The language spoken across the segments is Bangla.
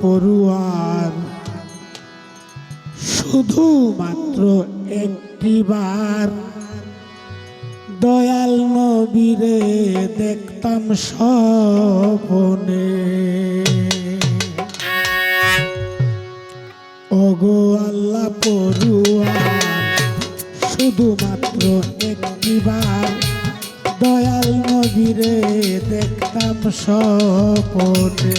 পড়ুয়ার শুধুমাত্র একটিবার দয়াল নবীরে দেখতাম স্বপনে। পড়ুয়ার শুধুমাত্র একটিবার দয়াল নবীরে দেখতাম স্বপনে।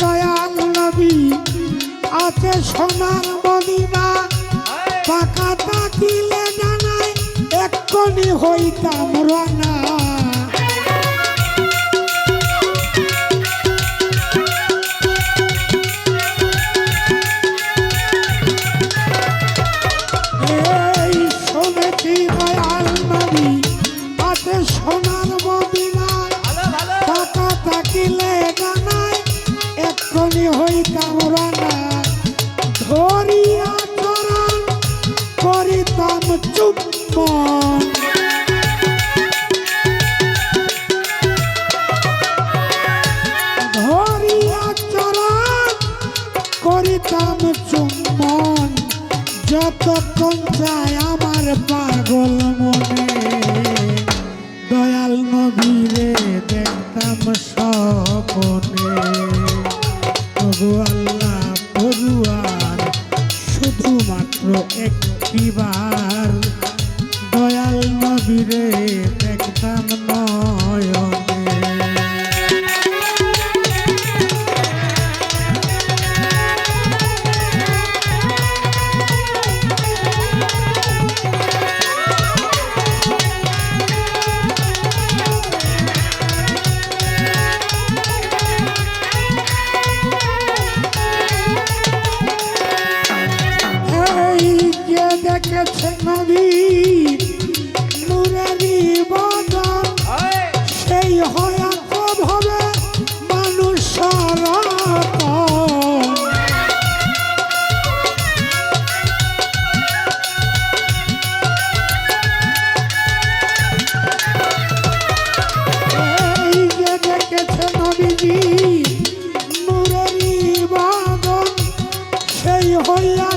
দয়াল নবী আছে সোনার মদিনা পাকা তাকিলে জানায় এক্ষণি হইতাম রানা। সোনার মদিনায় টাকা থাকিলে জানাই এক্ষণি হইতাম রানা ধরিয়া চরণ করিতাম চুম্বন ধরিয়া চরণ করিতাম চুম্বন যতক্ষণ চায় আমার পাগল মনে, দয়াল নবীরে দেখতাম স্বপনে। তবু আল্লাহ পড়ুয়ার শুধুমাত্র দয়াল নবীরে নবী নুরারি বদন। সেই হয়াত ভাবে মানুষ নবীজি নুরারি বদন সেই হইয়া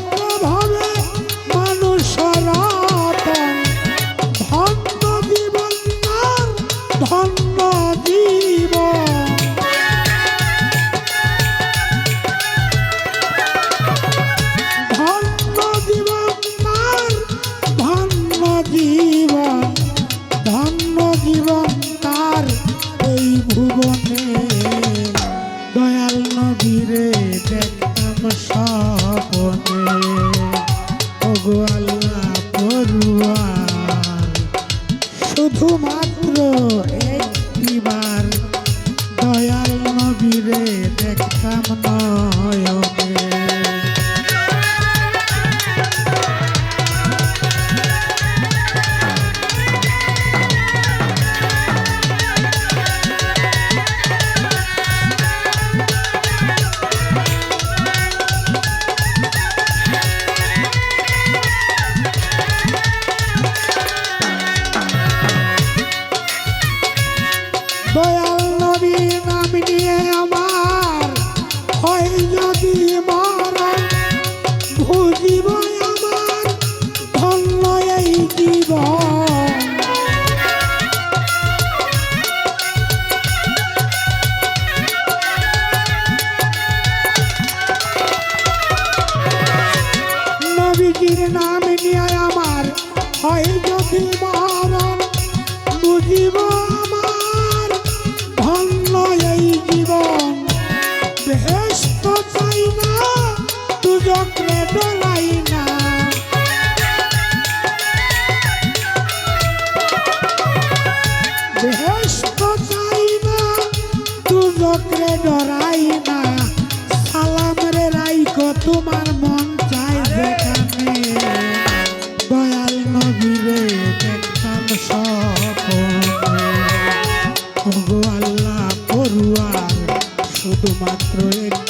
Goal. I'm not in my শুধুমাত্র এক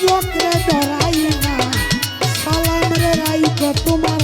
যুবক রে বেড়াই না। সালাম রে রাইকা তোমার